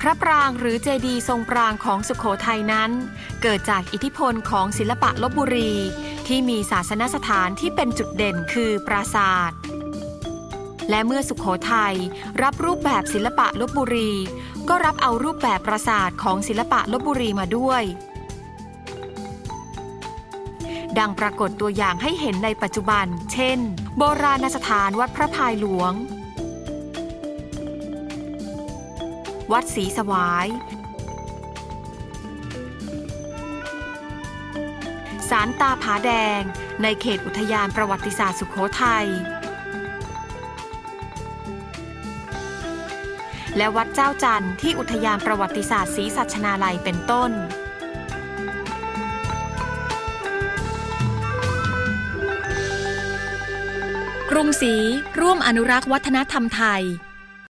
พระปรางหรือเจดีย์ทรงปรางของสุขโขทัยนั้น เกิดจากอิทธิพลของศิลปะลบบุรี ที่มีศาสนสถานที่เป็นจุดเด่นคือปราสาท และเมื่อสุขโขทัยรับรูปแบบศิลปะลบบุรี ก็รับเอารูปแบบปราสาทของศิลปะลบบุรีมาด้วย ดังปรากฏตัวอย่างให้เห็นในปัจจุบัน เช่น โบราณสถานวัดพระพายหลวง วัดศรีสวาย สารตาผาแดง ในเขตอุทยานประวัติศาสตร์สุขโขทัย และวัดเจ้าจันทร์ที่อุทยานประวัติศาสตร์ศรีสัชนาลัยเป็นต้นกรุงศรีร่วมอนุรักษ์วัฒนธรรมไทย